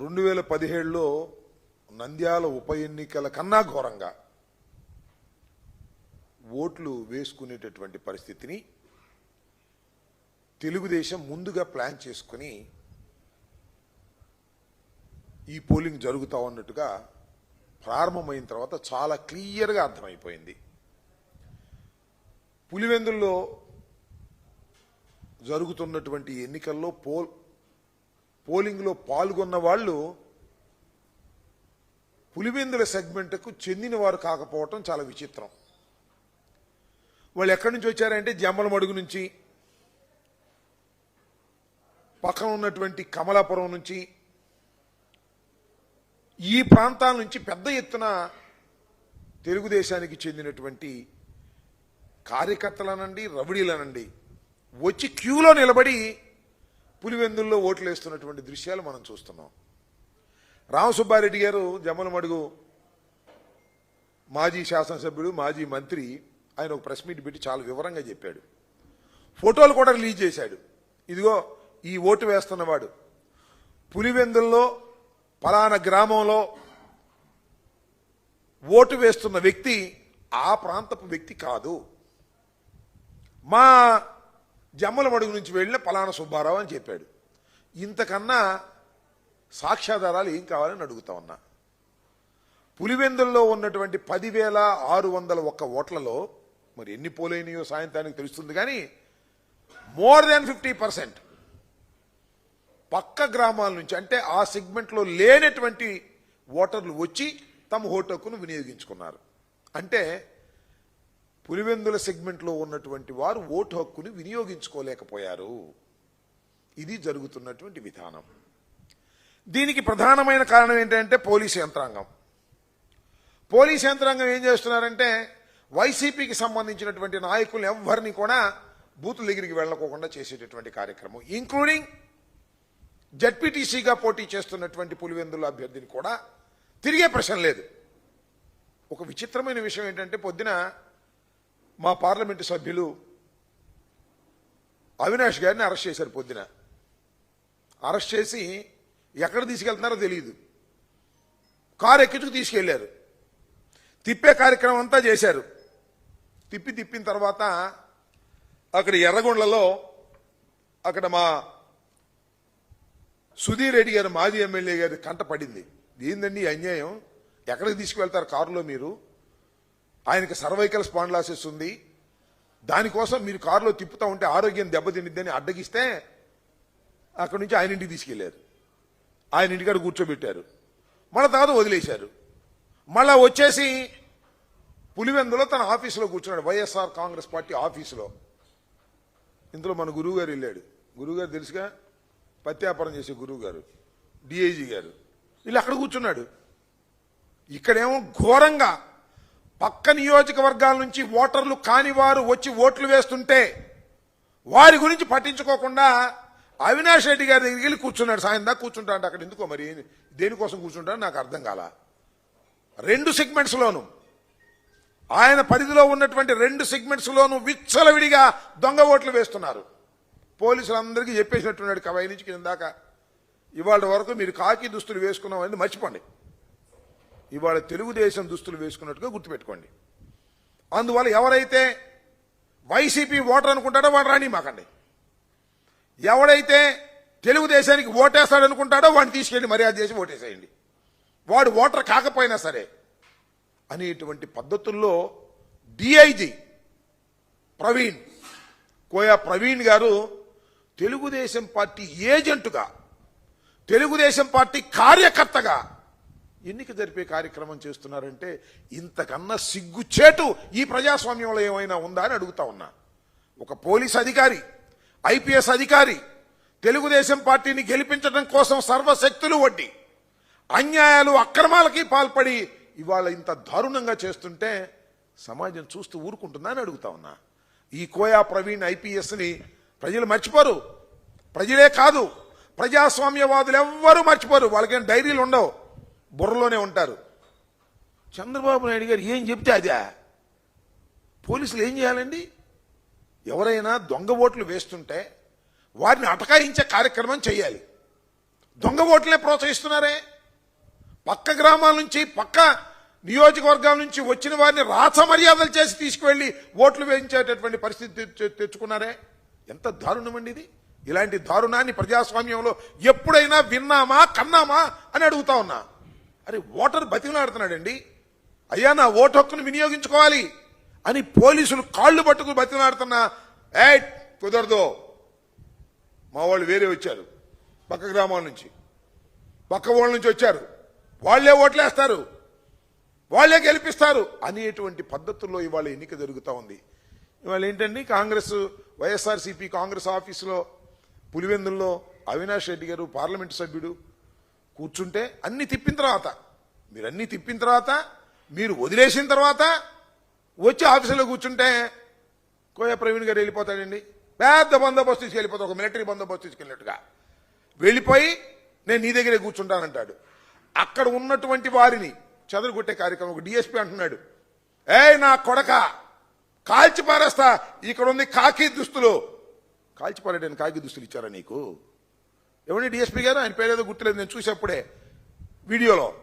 రెండు వేల పదిహేడులో నంద్యాల ఉప ఎన్నికల కన్నా ఘోరంగా ఓట్లు వేసుకునేటటువంటి పరిస్థితిని తెలుగుదేశం ముందుగా ప్లాన్ చేసుకుని ఈ పోలింగ్ జరుగుతా ఉన్నట్టుగా ప్రారంభమైన తర్వాత చాలా క్లియర్గా అర్థమైపోయింది. పులివెందుల్లో జరుగుతున్నటువంటి ఎన్నికల్లో పోల్ పోలింగ్లో పాల్గొన్న వాళ్ళు పులివెందుల సెగ్మెంట్కు చెందిన వారు కాకపోవటం చాలా విచిత్రం. వాళ్ళు ఎక్కడి నుంచి వచ్చారంటే జమ్మల మడుగు నుంచి పక్కన ఉన్నటువంటి కమలాపురం నుంచి ఈ ప్రాంతాల నుంచి పెద్ద ఎత్తున తెలుగుదేశానికి చెందినటువంటి కార్యకర్తలనండి రవిడీలనండి వచ్చి క్యూలో నిలబడి పులివెందుల్లో ఓట్లు వేస్తున్నటువంటి దృశ్యాలు మనం చూస్తున్నాం. రామసుబ్బారెడ్డి గారు జమ్మలమడుగు మాజీ శాసనసభ్యుడు మాజీ మంత్రి ఆయన ఒక ప్రెస్ మీట్ పెట్టి చాలా వివరంగా చెప్పాడు. ఫోటోలు కూడా రిలీజ్ చేశాడు. ఇదిగో ఈ ఓటు వేస్తున్నవాడు. పులివెందుల్లో పలానా గ్రామంలో ఓటు వేస్తున్న వ్యక్తి ఆ ప్రాంతపు వ్యక్తి కాదు. మా జమ్మలమడుగు నుంచి వెళ్ళిన పలానా సుబ్బారావు అని చెప్పాడు. ఇంతకన్నా సాక్ష్యాధారాలు ఏం కావాలని అడుగుతా ఉన్నా. పులివెందుల్లో ఉన్నటువంటి పదివేల ఆరు వందల ఒక్క ఓట్లలో మరి ఎన్ని పోలైనయో సాయంత్రానికి తెలుస్తుంది కానీ మోర్ దాన్ ఫిఫ్టీ పర్సెంట్ పక్క గ్రామాల నుంచి అంటే ఆ సెగ్మెంట్లో లేనటువంటి ఓటర్లు వచ్చి తమ ఓటు హక్కును వినియోగించుకున్నారు. అంటే పులివెందుల సెగ్మెంట్లో ఉన్నటువంటి వారు ఓటు హక్కుని వినియోగించుకోలేకపోయారు. ఇది జరుగుతున్నటువంటి విధానం. దీనికి ప్రధానమైన కారణం ఏంటంటే పోలీసు యంత్రాంగం. పోలీస్ యంత్రాంగం ఏం చేస్తున్నారంటే వైసీపీకి సంబంధించినటువంటి నాయకులు ఎవరిని కూడా బూత్ దగ్గరికి వెళ్ళకోకుండా చేసేటటువంటి కార్యక్రమం. ఇంక్లూడింగ్ జడ్పీటీసీగా పోటీ చేస్తున్నటువంటి పులివెందుల అభ్యర్థిని కూడా తిరిగే ప్రశ్న లేదు. ఒక విచిత్రమైన విషయం ఏంటంటే పొద్దున మా పార్లమెంటు సభ్యులు అవినాష్ గారిని అరెస్ట్ చేశారు పొద్దున. అరెస్ట్ చేసి ఎక్కడ తీసుకెళ్తున్నారో తెలియదు కారు ఎక్కించుకు తీసుకెళ్ళారు. తిప్పే కార్యక్రమం అంతా చేశారు. తిప్పి తిప్పిన తర్వాత అక్కడ ఎర్రగొండలలో అక్కడ మా సుధీర్ రెడ్డి గారు మాజీ ఎమ్మెల్యే గారి కంట పడింది. ఏందండి ఈ అన్యాయం? ఎక్కడికి తీసుకువెళ్తారు కారులో మీరు? ఆయనకి సర్వైకల్ స్పాండ్లాసిస్ ఉంది. దానికోసం మీరు కారులో తిప్పుతూ ఉంటే ఆరోగ్యం దెబ్బతినిద్దని అడ్డగిస్తే అక్కడి నుంచి ఆయన ఇంటికి తీసుకెళ్ళారు. ఆయన ఇంటికాడ కూర్చోబెట్టారు. మళ్ళీ తర్వాత వదిలేశారు. మళ్ళా వచ్చేసి పులివెందులో తన ఆఫీసులో కూర్చున్నాడు. వైఎస్ఆర్ కాంగ్రెస్ పార్టీ ఆఫీసులో. ఇందులో మన గురువు గారు వెళ్ళాడు. గురువు గారు తెలుసుగా? పత్యాపారం చేసే గురువు గారు డిఐజీ గారు. వీళ్ళు అక్కడ కూర్చున్నాడు. ఇక్కడేమో ఘోరంగా పక్క నియోజకవర్గాల నుంచి ఓటర్లు కాని వారు వచ్చి ఓట్లు వేస్తుంటే వారి గురించి పట్టించుకోకుండా అవినాష్ రెడ్డి గారి దగ్గరికి వెళ్ళి కూర్చున్నాడు. సాయంత్రం దాకా అక్కడ ఎందుకో మరి? దేనికోసం కూర్చుంటాడు నాకు అర్థం కాల. రెండు సెగ్మెంట్స్లోను ఆయన పరిధిలో ఉన్నటువంటి రెండు సెగ్మెంట్స్లోను విచ్చలవిడిగా దొంగ ఓట్లు వేస్తున్నారు. పోలీసులందరికీ చెప్పేసినట్టున్నాడు కవాయి నుంచి కింద దాకా. ఇవాళ వరకు మీరు కాకి దుస్తులు వేసుకున్నామని మర్చిపోండి. ఇవాళ తెలుగుదేశం దుస్తులు వేసుకున్నట్టుగా గుర్తుపెట్టుకోండి. అందువల్ల ఎవరైతే వైసీపీ ఓటర్ అనుకుంటాడో వాడు రాని మాకండి. ఎవడైతే తెలుగుదేశానికి ఓటేస్తాడనుకుంటాడో వాడిని తీసుకెళ్ళి మర్యాద చేసి ఓటేసేయండి. వాడు ఓటర్ కాకపోయినా సరే అనేటువంటి పద్ధతుల్లో డిఐజీ ప్రవీణ్ కోయా ప్రవీణ్ గారు తెలుగుదేశం పార్టీ ఏజెంటుగా తెలుగుదేశం పార్టీ కార్యకర్తగా ఎన్నిక జరిపే కార్యక్రమం చేస్తున్నారంటే ఇంతకన్నా సిగ్గుచేటు ఈ ప్రజాస్వామ్యంలో ఏమైనా ఉందా అని అడుగుతా ఉన్నా. ఒక పోలీస్ అధికారి ఐపీఎస్ అధికారి తెలుగుదేశం పార్టీని గెలిపించడం కోసం సర్వశక్తులు వడ్డి అన్యాయాలు అక్రమాలకి పాల్పడి ఇవాళ ఇంత దారుణంగా చేస్తుంటే సమాజం చూస్తూ ఊరుకుంటుందా అని అడుగుతా ఉన్నా. ఈ కోయా ప్రవీణ్ ఐపీఎస్ని ప్రజలు మర్చిపోరు. ప్రజలే కాదు ప్రజాస్వామ్యవాదులు ఎవ్వరూ మర్చిపోరు. వాళ్ళకేం డైరీలు ఉండవు బుర్రలోనే ఉంటారు. చంద్రబాబు నాయుడు గారు ఏం చెప్తే అదే. పోలీసులు ఏం చేయాలండి? ఎవరైనా దొంగ ఓట్లు వేస్తుంటే వారిని అటకాయించే కార్యక్రమం చేయాలి. దొంగ ఓట్లనే ప్రోత్సహిస్తున్నారే? పక్క గ్రామాల నుంచి పక్క నియోజకవర్గాల నుంచి వచ్చిన వారిని రాచ మర్యాదలు చేసి తీసుకువెళ్ళి ఓట్లు వేయించేటటువంటి పరిస్థితి తెచ్చుకున్నారే? ఎంత దారుణమండి ఇది. ఇలాంటి దారుణాన్ని ప్రజాస్వామ్యంలో ఎప్పుడైనా విన్నామా కన్నామా అని అడుగుతా ఉన్నా. అరే ఓటర్ బతిమలాడుతున్నాడండి. అయ్యా నా ఓటు హక్కును వినియోగించుకోవాలి అని పోలీసులు కాళ్ళు పట్టుకుని బతిమలాడుతున్నా ఏ కుదరదు. మా వాళ్ళు వేరే వచ్చారు పక్క గ్రామాల నుంచి. పక్క ఊళ్ళ నుంచి వచ్చారు. వాళ్ళే ఓట్లేస్తారు. వాళ్ళే గెలిపిస్తారు అనేటువంటి పద్ధతుల్లో ఇవాళ ఎన్నిక జరుగుతూ ఉంది. ఇవాళ ఏంటండి కాంగ్రెస్ వైఎస్ఆర్సీపీ కాంగ్రెస్ ఆఫీసులో పులివెందుల్లో అవినాష్ రెడ్డి గారు పార్లమెంటు సభ్యుడు కూర్చుంటే అన్ని తిప్పిన తర్వాత మీరు అన్ని తిప్పిన తర్వాత మీరు వదిలేసిన తర్వాత వచ్చి ఆఫీసులో కూర్చుంటే కోయ ప్రవీణ్ గారు వెళ్ళిపోతాడండి. పెద్ద బందోబస్తు తీసుకెళ్ళిపోతాడు ఒక మిలిటరీ బందోబస్తు తీసుకెళ్ళినట్టుగా. వెళ్ళిపోయి నేను నీ దగ్గరే కూర్చుంటానంటాడు. అక్కడ ఉన్నటువంటి వారిని చెదరగొట్టే కార్యక్రమం ఒక డిఎస్పీ అంటున్నాడు. ఏయ్ నా కొడక కాల్చి పారేస్తా ఇక్కడ ఉంది కాకి దుస్తులు. కాల్చి పారేయడానికి కాకి దుస్తులు ఇచ్చారా నీకు? ఎవరి డిఎస్పీ గారు? ఆయన పేరేదో గుర్తులేదు నేను చూసేప్పుడే వీడియోలో.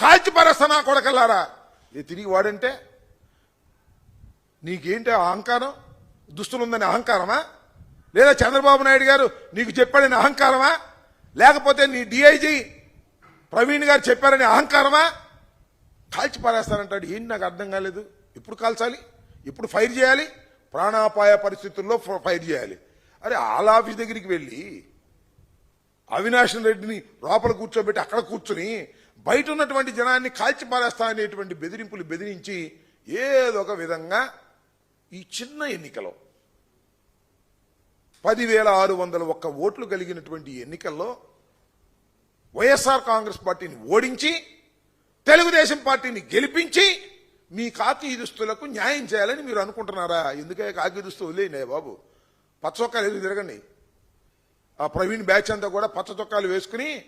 కాల్చి పారేస్తా కొడకల్లారా? ఇది తిరిగి వాడంటే నీకేంటి ఆ అహంకారం? దుస్తులుందని అహంకారమా? లేదా చంద్రబాబు నాయుడు గారు నీకు చెప్పాడని అహంకారమా? లేకపోతే నీ డిఐజీ ప్రవీణ్ గారు చెప్పారని అహంకారమా? కాల్చి పారేస్తానంటాడు. ఏంటి నాకు అర్థం కాలేదు. ఎప్పుడు కాల్చాలి? ఎప్పుడు ఫైర్ చేయాలి? ప్రాణాపాయ పరిస్థితుల్లో ఫైర్ చేయాలి. అరే ఆల్ ఆఫీస్ దగ్గరికి వెళ్ళి అవినాష్ రెడ్డిని లోపల కూర్చోబెట్టి అక్కడ కూర్చుని బయట ఉన్నటువంటి జనాన్ని కాల్చి పారేస్తా అనేటువంటి బెదిరింపులు బెదిరించి ఏదో ఒక విధంగా ఈ చిన్న ఎన్నికలో పదివేల ఆరు వందల ఒక్క ఓట్లు కలిగినటువంటి ఎన్నికల్లో వైఎస్ఆర్ కాంగ్రెస్ పార్టీని ఓడించి తెలుగుదేశం పార్టీని గెలిపించి మీ కాకి దుస్తులకు న్యాయం చేయాలని మీరు అనుకుంటున్నారా? ఎందుకే కాకి దుస్తు వదిలేయండి బాబు. పచ్చొక్కలు ఎదురు తిరగండి? ఆ ప్రవీణ్ బ్యాచ్ అంతా కూడా పచ్చ చొక్కాలు వేసుకుని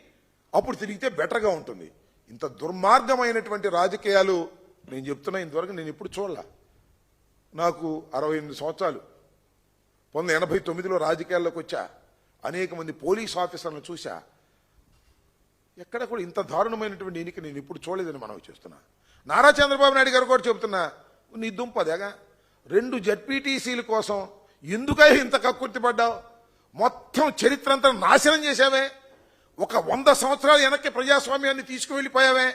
అప్పుడు తిరిగితే బెటర్గా ఉంటుంది. ఇంత దుర్మార్గమైనటువంటి రాజకీయాలు నేను చెప్తున్నా ఇంతవరకు నేను ఎప్పుడు చూడలా. నాకు అరవై ఎనిమిది సంవత్సరాలు. పంతొమ్మిది ఎనభై తొమ్మిదిలో రాజకీయాల్లోకి వచ్చా. అనేక మంది పోలీస్ ఆఫీసర్లను చూశా. ఎక్కడ కూడా ఇంత దారుణమైనటువంటి ఎన్నిక నేను ఇప్పుడు చూడలేదని మనం చేస్తున్నా. నారా చంద్రబాబు నాయుడు గారు కూడా చెబుతున్నా నీ దుంపదేగా రెండు జడ్పీటీసీల కోసం ఎందుకై ఇంత కక్కుర్తి పడ్డావు? మొత్తం చరిత్ర అంతా నాశనం చేశావే. ఒక వంద సంవత్సరాల వెనక్కి ప్రజాస్వామ్యాన్ని తీసుకువెళ్ళిపోయావే.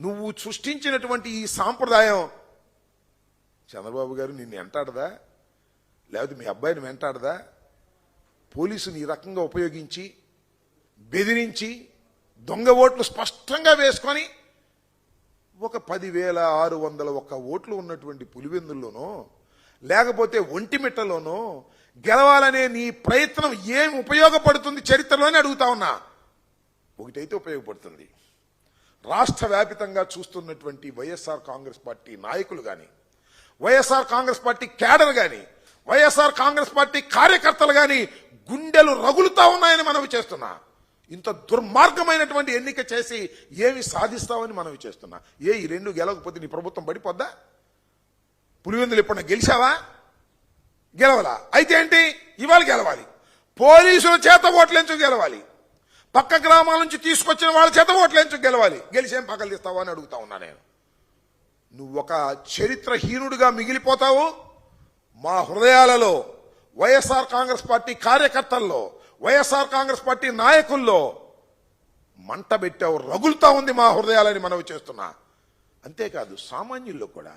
నువ్వు సృష్టించినటువంటి ఈ సాంప్రదాయం. చంద్రబాబు గారు నిన్ను వెంటాడదా? లేకపోతే మీ అబ్బాయిని వెంటాడదా? పోలీసుని ఈ రకంగా ఉపయోగించి బెదిరించి దొంగ ఓట్లు స్పష్టంగా వేసుకొని ఒక పదివేల ఆరు వందల ఒక్క ఓట్లు ఉన్నటువంటి పులివెందుల్లోనో లేకపోతే ఒంటిమిట్టలోనో గెలవాలనే నీ ప్రయత్నం ఏం ఉపయోగపడుతుంది చరిత్రలోనే అడుగుతా ఉన్నా. ఒకటైతే ఉపయోగపడుతుంది. రాష్ట్ర వ్యాపితంగా చూస్తున్నటువంటి వైఎస్ఆర్ కాంగ్రెస్ పార్టీ నాయకులు కానీ వైఎస్ఆర్ కాంగ్రెస్ పార్టీ క్యాడర్ కానీ వైఎస్ఆర్ కాంగ్రెస్ పార్టీ కార్యకర్తలు కానీ గుండెలు రగులుతా ఉన్నాయని మనవి చేస్తున్నా. ఇంత దుర్మార్గమైనటువంటి ఎన్నిక చేసి ఏమి సాధిస్తామని మనవి చేస్తున్నా. ఏ ఈ రెండు గెలవకపోతే నీ ప్రభుత్వం పడిపోద్దా? పులివెందులు ఎప్పుడన్నా గెలిచావా? గెలవలా? అయితే ఏంటి? ఇవాళ గెలవాలి. పోలీసుల చేత ఓట్లెంచు గెలవాలి. పక్క గ్రామాల నుంచి తీసుకొచ్చిన వాళ్ళ చేత ఓట్లెంచు గెలవాలి. గెలిచేం పక్కలు తీస్తావా అని అడుగుతా ఉన్నా నేను. నువ్వు ఒక చరిత్రహీనుడిగా మిగిలిపోతావు. మా హృదయాలలో వైఎస్ఆర్ కాంగ్రెస్ పార్టీ కార్యకర్తల్లో వైఎస్ఆర్ కాంగ్రెస్ పార్టీ నాయకుల్లో మంట పెట్టావు రగులుతా ఉంది మా హృదయాలని మనవి చేస్తున్నా. అంతేకాదు సామాన్యుల్లో కూడా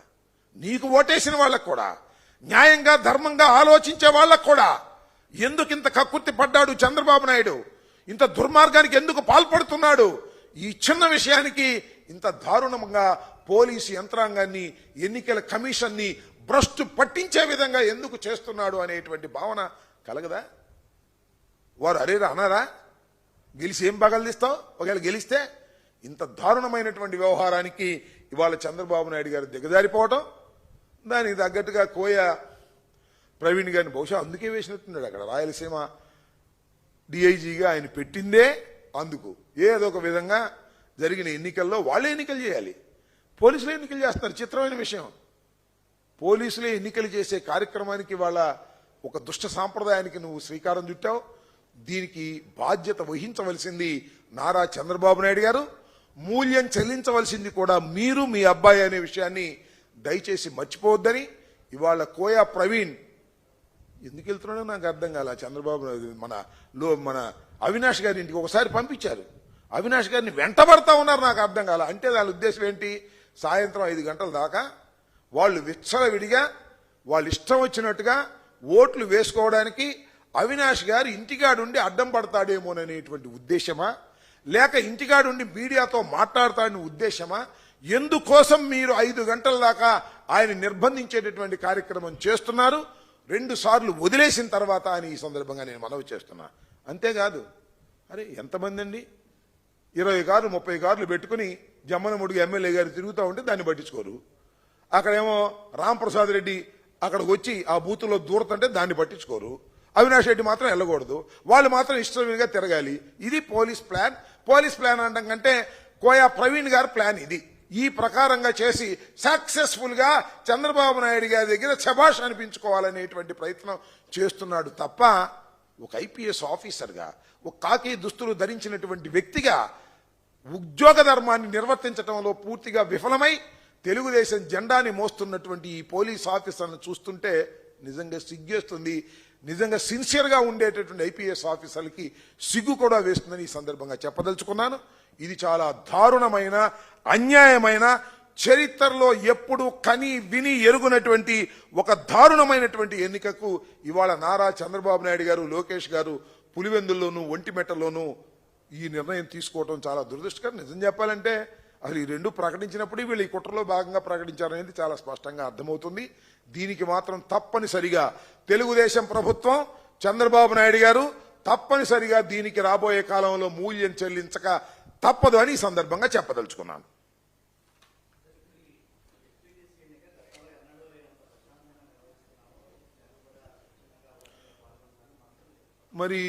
నీకు ఓటేసిన వాళ్ళకు కూడా న్యాయంగా ధర్మంగా ఆలోచించే వాళ్ళకు కూడా ఎందుకు ఇంత కక్కుర్తి పడ్డాడు చంద్రబాబు నాయుడు? ఇంత దుర్మార్గానికి ఎందుకు పాల్పడుతున్నాడు? ఈ చిన్న విషయానికి ఇంత దారుణంగా పోలీసు యంత్రాంగాన్ని ఎన్నికల కమిషన్ని భ్రష్టు పట్టించే విధంగా ఎందుకు చేస్తున్నాడు అనేటువంటి భావన కలగదా? వారు అరే అన్నారా? గెలిచి ఏం పగలు ఒకవేళ గెలిస్తే ఇంత దారుణమైనటువంటి వ్యవహారానికి ఇవాళ చంద్రబాబు నాయుడు గారు దిగజారిపోవటం దానికి తగ్గట్టుగా కోయ ప్రవీణ్ గారిని బహుశా అందుకే వేసినట్టున్నాడు అక్కడ. రాయలసీమ డిఐజీగా ఆయన పెట్టిందే అందుకు. ఏదో ఒక విధంగా జరిగిన ఎన్నికల్లో వాళ్ళే ఎన్నికలు చేయాలి. పోలీసులే ఎన్నికలు చేస్తున్నారు. చిత్రమైన విషయం. పోలీసులే ఎన్నికలు చేసే కార్యక్రమానికి వాళ్ళ ఒక దుష్ట సాంప్రదాయానికి నువ్వు శ్రీకారం చుట్టావు. దీనికి బాధ్యత వహించవలసింది నారా చంద్రబాబు నాయుడు గారు. మూల్యం చెల్లించవలసింది కూడా మీరు మీ అబ్బాయి అనే విషయాన్ని దయచేసి మర్చిపోవద్దని ఇవాళ కోయా ప్రవీణ్ ఎందుకు వెళ్తున్నాడో నాకు అర్థం కాల. చంద్రబాబు నాయుడు మన లో మన అవినాష్ గారి ఇంటికి ఒకసారి పంపించారు. అవినాష్ గారిని వెంటబడతా ఉన్నారు నాకు అర్థం కాల. అంటే దాని ఉద్దేశం ఏంటి? సాయంత్రం ఐదు గంటల దాకా వాళ్ళు విచ్చలవిడిగా వాళ్ళు ఇష్టం వచ్చినట్టుగా ఓట్లు వేసుకోవడానికి అవినాష్ గారు ఇంటికాడుండి అడ్డం పడతాడేమోననేటువంటి ఉద్దేశమా? లేక ఇంటికాడుండి మీడియాతో మాట్లాడతాడని ఉద్దేశమా? ఎందుకోసం మీరు ఐదు గంటల దాకా ఆయన నిర్బంధించేటటువంటి కార్యక్రమం చేస్తున్నారు? రెండు సార్లు వదిలేసిన తర్వాత అని ఈ సందర్భంగా నేను మనవి చేస్తున్నా. అంతేకాదు అరే ఎంతమంది అండి ఇరవై కార్లు ముప్పై కార్లు పెట్టుకుని జమ్మనముడుగు ఎమ్మెల్యే గారు తిరుగుతూ ఉంటే దాన్ని పట్టించుకోరు. అక్కడేమో రాంప్రసాద్ రెడ్డి అక్కడికి వచ్చి ఆ బూతులో దూరతుంటే దాన్ని పట్టించుకోరు. అవినాష్ రెడ్డి మాత్రం వెళ్ళకూడదు. వాళ్ళు మాత్రం ఇష్టమైనగా తిరగాలి. ఇది పోలీస్ ప్లాన్. పోలీస్ ప్లాన్ అనడం కంటే కోయా ప్రవీణ్ గారి ప్లాన్ ఇది. ఈ ప్రకారంగా చేసి సక్సెస్ఫుల్గా చంద్రబాబు నాయుడు గారి దగ్గర శభాష్ అనిపించుకోవాలనేటువంటి ప్రయత్నం చేస్తున్నాడు తప్ప ఒక ఐపీఎస్ ఆఫీసర్గా ఒక కాకి దుస్తులు ధరించినటువంటి వ్యక్తిగా ఉద్యోగ ధర్మాన్ని నిర్వర్తించడంలో పూర్తిగా విఫలమై తెలుగుదేశం జెండాని మోస్తున్నటువంటి ఈ పోలీస్ ఆఫీసర్ను చూస్తుంటే నిజంగా సిగ్గేస్తుంది. నిజంగా సిన్సియర్గా ఉండేటటువంటి ఐపీఎస్ ఆఫీసర్లకి సిగ్గు కూడా వేస్తుందని ఈ సందర్భంగా చెప్పదలుచుకున్నాను. ఇది చాలా దారుణమైన అన్యాయమైన చరిత్రలో ఎప్పుడు కని విని ఎరుగునటువంటి ఒక దారుణమైనటువంటి ఎన్నికకు ఇవాళ నారా చంద్రబాబు నాయుడు గారు లోకేష్ గారు పులివెందుల్లోనూ ఒంటిమెట్టలోనూ ఈ నిర్ణయం తీసుకోవడం చాలా దురదృష్టకరం. నిజం చెప్పాలంటే అసలు ఈ రెండు ప్రకటించినప్పుడు వీళ్ళు ఈ కుట్రలో భాగంగా ప్రకటించారనేది చాలా స్పష్టంగా అర్థమవుతుంది. దీనికి మాత్రం తప్పనిసరిగా తెలుగుదేశం ప్రభుత్వం చంద్రబాబు నాయుడు గారు తప్పనిసరిగా దీనికి రాబోయే కాలంలో మూల్యం చెల్లించక తప్పదు అని ఈ సందర్భంగా చెప్పదలుచుకున్నాను. మరి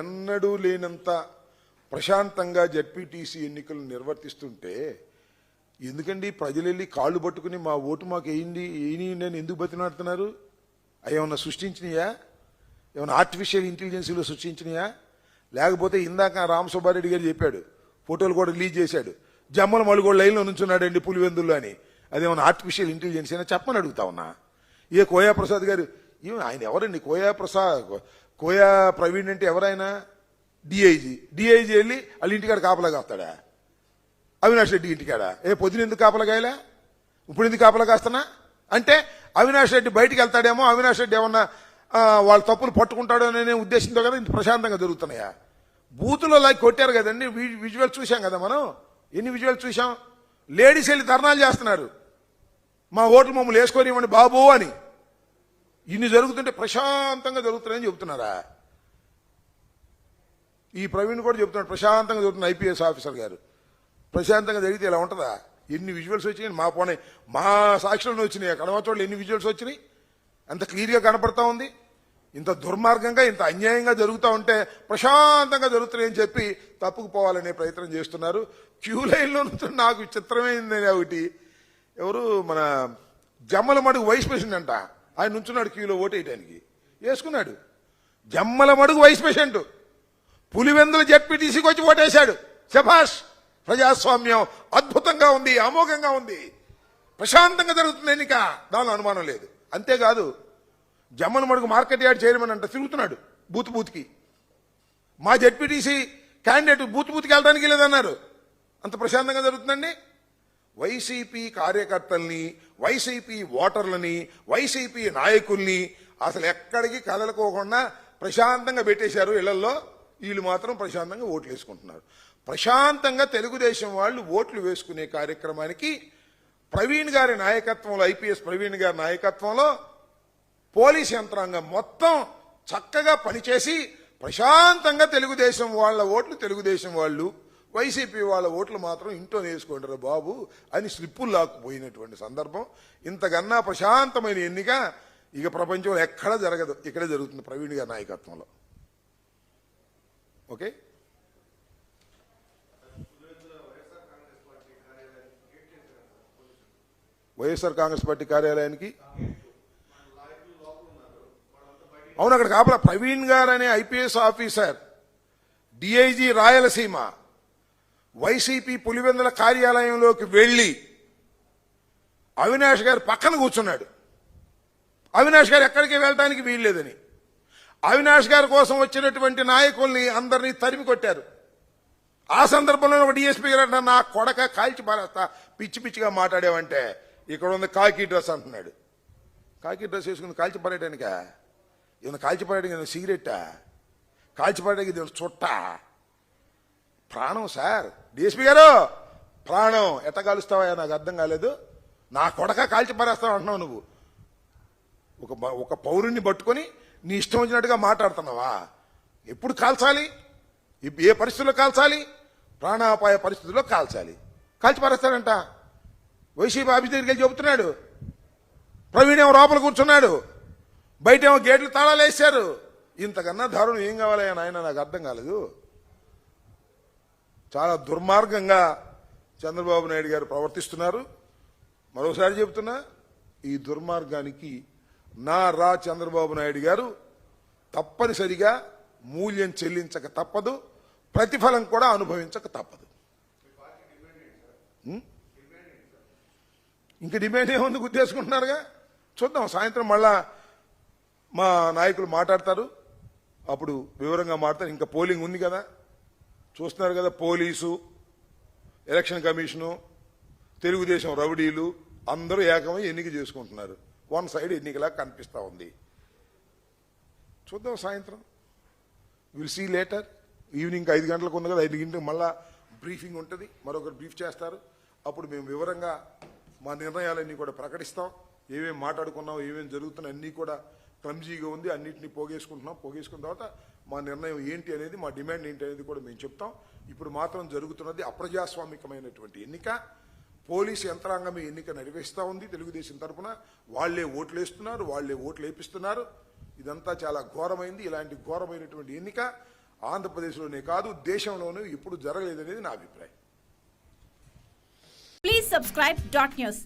ఎన్నడూ లేనంత ప్రశాంతంగా జడ్పీటీసీ ఎన్నికలు నిర్వర్తిస్తుంటే ఎందుకండి ప్రజలు వెళ్ళి కాళ్ళు పట్టుకుని మా ఓటు మాకు వేయండి వేయండి అని ఎందుకు బతినాడుతున్నారు అవి ఏమన్నా సృష్టించినాయా? ఏమైనా ఆర్టిఫిషియల్ ఇంటెలిజెన్సీలో సృష్టించినాయా? లేకపోతే ఇందాక రామసుబ్బారెడ్డి గారు చెప్పాడు ఫోటోలు కూడా రిలీజ్ చేశాడు జమ్మల మలుగోడు లైన్లో నుంచున్నాడండి పులివెందుల్లో అని. అదేమన్నా ఆర్టిఫిషియల్ ఇంటెలిజెన్స్ అయినా చెప్పమని అడుగుతా ఉన్నా. ఏ కోయా ప్రసాద్ గారు ఆయన ఎవరండి? కోయా ప్రసాద్ కోయా ప్రవీణ్ అంటే ఎవరైనా? డిఐజీ డిఐజీ వెళ్ళి వాళ్ళ ఇంటికాడ కాపలా కాస్తాడా? అవినాష్ రెడ్డి ఇంటికాడ. ఏ పొద్దున ఎందుకు కాపలకాయలే ఇప్పుడు ఎందుకు కాపలా కాస్తానా అంటే అవినాష్ రెడ్డి బయటికి వెళ్తాడేమో అవినాష్ రెడ్డి ఏమన్నా వాళ్ళ తప్పులు పట్టుకుంటాడు అనే ఉద్దేశంతో కదా ఇంత ప్రశాంతంగా జరుగుతున్నాయా? బూతులో లాగి కొట్టారు కదండి విజువల్ చూశాం కదా మనం? ఎన్ని విజువల్ చూసాం లేడీస్ వెళ్ళి ధర్నాలు చేస్తున్నారు. మా ఓట్లు మమ్మల్ని వేసుకొని ఇవ్వండి బాబు అని. ఇన్ని జరుగుతుంటే ప్రశాంతంగా జరుగుతున్నాయని చెబుతున్నారా? ఈ ప్రవీణ్ కూడా చెప్తున్నాడు ప్రశాంతంగా చెబుతున్నాడు ఐపీఎస్ ఆఫీసర్ గారు. ప్రశాంతంగా జరిగితే ఇలా ఉంటుందా? ఎన్ని విజువల్స్ వచ్చినాయి? మా పోనీ మా సాక్షులను వచ్చినాయి. కడమ ఎన్ని విజువల్స్ వచ్చినాయి? అంత క్లియర్గా కనపడతా ఉంది. ఇంత దుర్మార్గంగా ఇంత అన్యాయంగా జరుగుతూ ఉంటే ప్రశాంతంగా జరుగుతున్నాయని చెప్పి తప్పుకుపోవాలనే ప్రయత్నం చేస్తున్నారు. క్యూ లైన్లో నాకు చిత్రమైంది ఒకటి. ఎవరు? మన జమ్మల మడుగు వైస్ ప్రెసిడెంట్ అంట. ఆయన నుంచున్నాడు క్యూలో ఓటేయడానికి వేసుకున్నాడు. జమ్మల మడుగు వైస్ ప్రెసిడెంట్. పులివెందుల జడ్పీటీసీకి వచ్చి ఓటేశాడు. శభాష్ ప్రజాస్వామ్యం అద్భుతంగా ఉంది అమోఘంగా ఉంది. ప్రశాంతంగా జరుగుతుంది ఎన్నిక. దానిలో అనుమానం లేదు. అంతేకాదు జమ్మల మడుగు మార్కెట్ యార్డ్ చైర్మన్ అంట తిరుగుతున్నాడు బూత్ బూత్కి. మా జడ్పీటీసీ క్యాండిడేట్ బూత్ బూత్కి వెళ్ళడానికి లేదన్నారు అంత ప్రశాంతంగా జరుగుతుందండి? వైసీపీ కార్యకర్తల్ని వైసీపీ ఓటర్లని వైసీపీ నాయకుల్ని అసలు ఎక్కడికి కదలకోకుండా ప్రశాంతంగా పెట్టేశారు ఇళ్ళలో వీళ్ళు మాత్రం ప్రశాంతంగా ఓట్లు వేసుకుంటున్నారు. ప్రశాంతంగా తెలుగుదేశం వాళ్ళు ఓట్లు వేసుకునే కార్యక్రమానికి ప్రవీణ్ గారి నాయకత్వంలో ఐపీఎస్ ప్రవీణ్ గారి నాయకత్వంలో పోలీస్ యంత్రాంగం మొత్తం చక్కగా పనిచేసి ప్రశాంతంగా తెలుగుదేశం వాళ్ళ ఓట్లు తెలుగుదేశం వాళ్ళు వైసీపీ వాళ్ళ ఓట్లు మాత్రం ఇంట్లో వేసుకుంటారు బాబు అని స్లిప్పులు లాక్కుపోయినటువంటి సందర్భం. ఇంతకన్నా ప్రశాంతమైన ఎన్నిక ఇక ప్రపంచంలో ఎక్కడ జరగదు. ఇక్కడే జరుగుతుంది ప్రవీణ్ గారి నాయకత్వంలో. ఓకే? వైఎస్ఆర్ కాంగ్రెస్ పార్టీ కార్యాలయానికి? అవును అక్కడ కాపలా ప్రవీణ్ గారు అనే IPS officer DIG Rayalaseema YCP Pulivendula కార్యాలయంలోకి వెళ్ళి అవినాష్ గారు పక్కన కూర్చున్నాడు. అవినాష్ గారు ఎక్కడికి వెళ్ళడానికి వీల్లేదని. అవినాష్ గారి కోసం వచ్చినటువంటి నాయకుల్ని అందరినీ తరిమి కొట్టారు. ఆ సందర్భంలో ఒక డిఎస్పీ గారు అంటారు, నా కొడక కాల్చి పారేస్తా. పిచ్చి పిచ్చిగా మాట్లాడావంటే ఇక్కడ ఉంది కాకి డ్రెస్ అంటున్నాడు. కాకి డ్రెస్ వేసుకుని కాల్చి పారేయడానికా? ఏమైనా కాల్చి పారేయడానికి సిగరెట్టా? కాల్చి పారేయడానికి ఇది చుట్టా? ప్రాణం సార్. డిఎస్పీ గారు ప్రాణం ఎట్ట కాలుస్తావా నాకు అర్థం కాలేదు. నా కొడక కాల్చి పారేస్తావు అంటున్నావు నువ్వు. ఒక ఒక పౌరుణ్ణి పట్టుకొని నీ ఇష్టం వచ్చినట్టుగా మాట్లాడుతున్నావా? ఎప్పుడు కాల్చాలి? ఏ పరిస్థితుల్లో కాల్చాలి? ప్రాణాపాయ పరిస్థితుల్లో కాల్చాలి. కాల్చి పారేస్తాడంట. వైసీపీ ఆఫీస్ దగ్గరికి వెళ్ళి చెబుతున్నాడు. ప్రవీణ్ ఏమో లోపల కూర్చున్నాడు. బయట ఏమో గేట్లు తాళాలు వేశారు. ఇంతకన్నా దారుణం ఏం కావాలి ఆయన నాకు అర్థం కాలేదు. చాలా దుర్మార్గంగా చంద్రబాబు నాయుడు గారు ప్రవర్తిస్తున్నారు. మరోసారి చెబుతున్నా ఈ దుర్మార్గానికి నా రా చంద్రబాబు నాయుడు గారు తప్పనిసరిగా మూల్యం చెల్లించక తప్పదు ప్రతిఫలం కూడా అనుభవించక తప్పదు. ఇంకా ఇంక డిమాండ్ ఏముంది గుర్తేసుకుంటున్నారుగా? చూద్దాం సాయంత్రం మళ్ళా మా నాయకులు మాట్లాడతారు. అప్పుడు వివరంగా మాట్లాడతారు. ఇంకా పోలింగ్ ఉంది కదా? చూస్తున్నారు కదా పోలీసు ఎలక్షన్ కమిషను తెలుగుదేశం రౌడీలు అందరూ ఏకమై ఎన్నిక చేసుకుంటున్నారు. వన్ సైడ్ ఎన్నికలా కనిపిస్తా ఉంది. చూద్దాం సాయంత్రం. విల్ సీ లేటర్ ఈవినింగ్ ఐదు గంటలకు ఉంది కదా ఐదు గంటలకు మళ్ళా బ్రీఫింగ్ ఉంటుంది. మరొకరు బ్రీఫ్ చేస్తారు. అప్పుడు మేము వివరంగా మా నిర్ణయాలన్నీ కూడా ప్రకటిస్తాం. ఏమేమి మాట్లాడుకున్నాం ఏమేమి జరుగుతున్నాయి అన్నీ కూడా క్లమ్జీగా ఉంది. అన్నింటినీ పోగేసుకుంటున్నాం. పోగేసుకున్న తర్వాత మా నిర్ణయం ఏంటి అనేది మా డిమాండ్ ఏంటి అనేది కూడా మేము చెప్తాం. ఇప్పుడు మాత్రం జరుగుతున్నది అప్రజాస్వామికమైనటువంటి ఎన్నిక. పోలీసు యంత్రాంగం ఎన్నిక నిర్వహిస్తూ ఉంది తెలుగుదేశం తరఫున వాళ్ళే ఓట్లు వేస్తున్నారు వాళ్ళే ఓట్లు వేపిస్తున్నారు ఇదంతా చాలా ఘోరమైంది. ఇలాంటి ఘోరమైనటువంటి ఎన్నిక ఆంధ్రప్రదేశ్లోనే కాదు దేశంలోనూ ఇప్పుడు జరగలేదనేది నా అభిప్రాయం. Please subscribe dot news